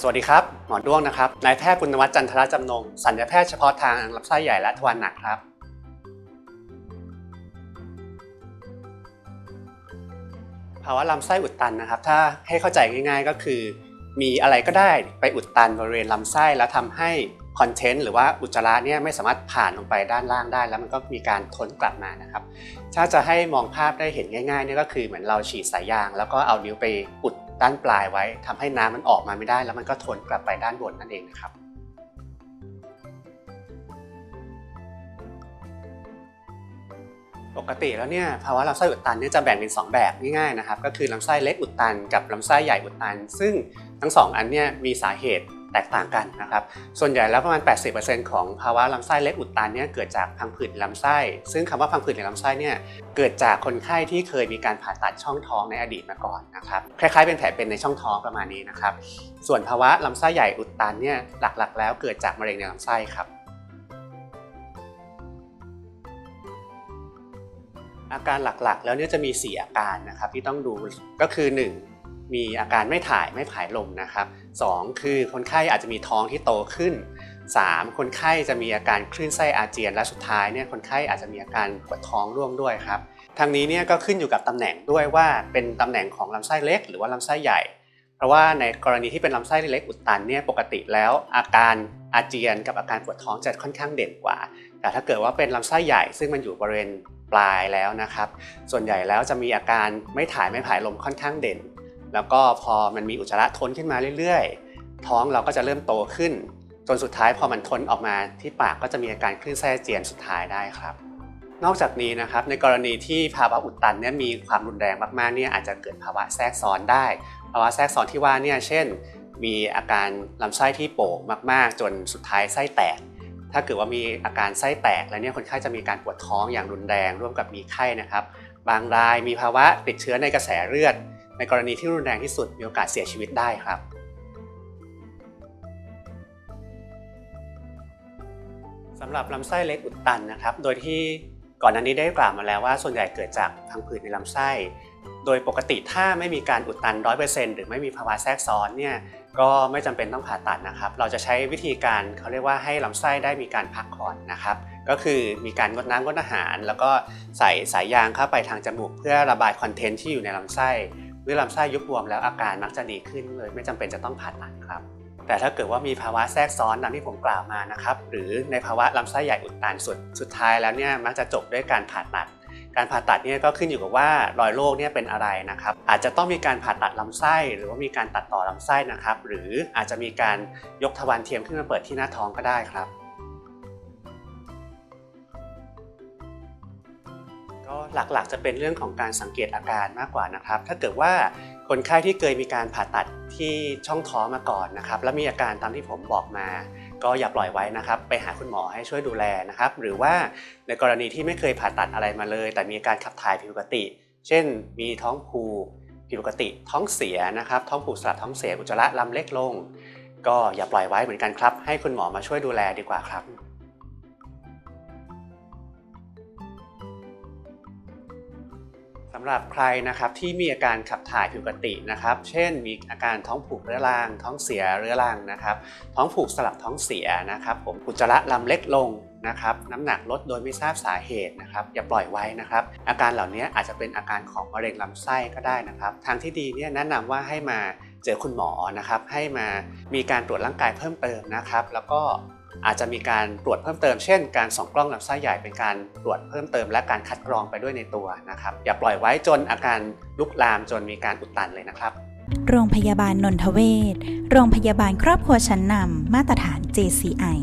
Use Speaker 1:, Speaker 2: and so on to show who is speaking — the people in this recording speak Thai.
Speaker 1: สวัสดีครับ หมอด้วงนะครับ นายแพทย์ปุณวัฒน์จันทรจำนง สัญญาแพทย์เฉพาะทางลำไส้ใหญ่และทวารหนักครับ ภาวะลำไส้อุดตันนะครับ ถ้าให้เข้าใจง่าย ๆ ก็คือ มีอะไรก็ได้ไปอุดตันบริเวณลำไส้ แล้วทำให้คอนเทนต์หรือว่าอุจจาระเนี่ยไม่สามารถผ่านลงไปด้านล่างได้ แล้วมันก็มีการทนกลับมานะครับ ถ้าจะให้มองภาพได้เห็นง่ายๆเนี่ยก็คือเหมือนเราฉีดสายยาง แล้วก็เอานิ้วไปอุด ด้านปลายไว้ทำให้น้ำมันออกมาไม่ได้ แล้วมันก็ทนกลับไปด้านบนนั่นเองนะครับ ปกติแล้วเนี่ยภาวะลำไส้อุดตันเนี่ยจะแบ่งเป็น 2 แบบง่ายๆนะครับ ก็คือลำไส้เล็กอุดตันกับลำไส้ใหญ่อุดตัน ซึ่งทั้ง 2 อันเนี่ยมีสาเหตุ แตกต่างกันนะครับ ส่วนใหญ่แล้วประมาณ 80%ของภาวะลำไส้เล็กอุดตันเนี่ยเกิดจากพังผืดลำไส้ ซึ่งคำว่าพังผืดในลำไส้เนี่ยเกิดจากคนไข้ที่เคยมีการผ่าตัดช่องท้องในอดีตมาก่อนนะครับ คล้ายๆเป็นแผลเป็นในช่องท้องประมาณนี้นะครับ ส่วนภาวะลำไส้ใหญ่อุดตันเนี่ยหลักๆ แล้วเกิดจากมะเร็งในลำไส้ครับอาการหลักๆ แล้วเนี่ยจะมี 4 อาการนะครับที่ต้องดูก็คือ 1. มีอาการไม่ถ่ายไม่ผายลมนะครับ 2. คือคนไข้อาจจะมีท้องที่โตขึ้น 3. คนไข้จะมีอาการคลื่นไส้อาเจียน และสุดท้ายเนี่ยคนไข้อาจจะมีอาการปวดท้องร่วมด้วยครับทางนี้เนี่ยก็ขึ้นอยู่กับตำแหน่งด้วยว่าเป็นตำแหน่งของลำไส้เล็ก หรือว่าลำไส้ใหญ่ เพราะว่าในกรณีที่เป็นลำไส้เล็กอุดตันเนี่ยปกติแล้ว อาการอาเจียนกับอาการปวดท้องจะค่อนข้างเด่นกว่า แต่ถ้าเกิดว่าเป็นลำไส้ใหญ่ ซึ่งมันอยู่บริเวณปลายแล้วนะครับ ส่วนใหญ่แล้วจะมีอาการไม่ถ่ายไม่ผายลมค่อนข้างเด่น แล้วก็พอมันมีอุจจาระทนขึ้นมาเรื่อยๆ ท้องเราก็จะเริ่มโตขึ้น จนสุดท้ายพอมันทนออกมาที่ปากก็จะมีอาการคลื่นไส้อาเจียนสุดท้ายได้ครับ นอกจากนี้นะครับในกรณีที่ภาวะอุดตันเนี่ยมีความรุนแรงมากๆเนี่ยอาจจะเกิดภาวะแทรกซ้อนได้ ภาวะแทรกซ้อนที่ว่าเนี่ยเช่น มีอาการลำไส้ที่โป่งมากๆ จนสุดท้ายไส้แตกถ้าเกิดว่ามีอาการไส้แตกแล้วเนี่ยคนไข้จะมีการปวดท้องอย่างรุนแรงร่วมกับมีไข้นะครับ บางรายมีภาวะติดเชื้อในกระแสเลือด ในกรณีที่รุนแรงที่สุดมีโอกาสเสียชีวิตได้ครับ สำหรับลำไส้เล็กอุดตันนะครับ โดยที่ก่อนหน้านี้ได้กล่าวมาแล้วว่าส่วนใหญ่เกิดจากพังผืดในลำไส้ โดยปกติถ้าไม่มีการอุดตัน 100%หรือไม่มีภาวะแทรกซ้อนเนี่ยก็ไม่จำเป็นต้องผ่าตัดนะครับ เราจะใช้วิธีการเขาเรียกว่าให้ลำไส้ได้มีการพักผ่อนนะครับ ก็คือมีการงดน้ำงดอาหาร แล้วก็ใส่สายยางเข้าไปทางจมูก เพื่อระบายคอนเทนต์ที่อยู่ในลำไส้ เมื่อลำไส้ยุบบวมแล้วอาการมักจะดีขึ้นเลยไม่จำเป็นจะต้องผ่าตัดครับ แต่ถ้าเกิดว่ามีภาวะแทรกซ้อนดังที่ผมกล่าวมานะครับหรือในภาวะลำไส้ใหญ่อุดตันสุดสุดท้ายแล้วเนี่ยมักจะจบด้วยการผ่าตัด การผ่าตัดเนี่ยก็ขึ้นอยู่กับว่ารอยโรคเนี่ยเป็นอะไรนะครับ อาจจะต้องมีการผ่าตัดลำไส้ หรือว่ามีการตัดต่อลำไส้นะครับ หรืออาจจะมีการยกทวารเทียมขึ้นมาเปิดที่หน้าท้องก็ได้ครับ ก็หลักๆ จะเป็นเรื่องของการสังเกตอาการมากกว่านะครับ ถ้าเกิดว่าคนไข้ที่เคยมีการผ่าตัดที่ช่องท้องมาก่อนนะครับ แล้วมีอาการตามที่ผมบอกมา ก็อย่าปล่อยไว้นะครับ ไปหาคุณหมอให้ช่วยดูแลนะครับ หรือว่าในกรณีที่ไม่เคยผ่าตัดอะไรมาเลย แต่มีการขับถ่ายผิดปกติ เช่น มีท้องผูกผิดปกติ ท้องเสียนะครับ ท้องผูกสลับท้องเสียอุจจาระลำเล็กลง ก็อย่าปล่อยไว้เหมือนกันครับ ให้คุณหมอมาช่วยดูแลดีกว่าครับ สำหรับใครนะครับที่มีอาการขับถ่ายผิดปกตินะครับ เช่นมีอาการท้องผูกเรื้อรัง ท้องเสียเรื้อรังนะครับ ท้องผูกสลับท้องเสียนะครับผมอุจจาระลำเล็กลงนะครับน้ำหนักลดโดยไม่ทราบสาเหตุนะครับ อย่าปล่อยไว้นะครับ อาการเหล่านี้อาจจะเป็นอาการของมะเร็งลำไส้ก็ได้นะครับ ทางที่ดีเนี่ยแนะนำว่าให้มาเจอคุณหมอนะครับ ให้มามีการตรวจร่างกายเพิ่มเติมนะครับ แล้วก็ อาจจะมีการตรวจเพิ่มเติมเช่นการส่องกล้องลำไส้ใหญ่เป็นการตรวจเพิ่มเติมและการคัดกรองไปด้วยในตัวนะครับ อย่าปล่อยไว้จนอาการลุกลามจนมีการอุดตันเลยนะครับ
Speaker 2: โรงพยาบาลนนทเวศโรงพยาบาลครอบครัวชั้นนำมาตรฐาน JCI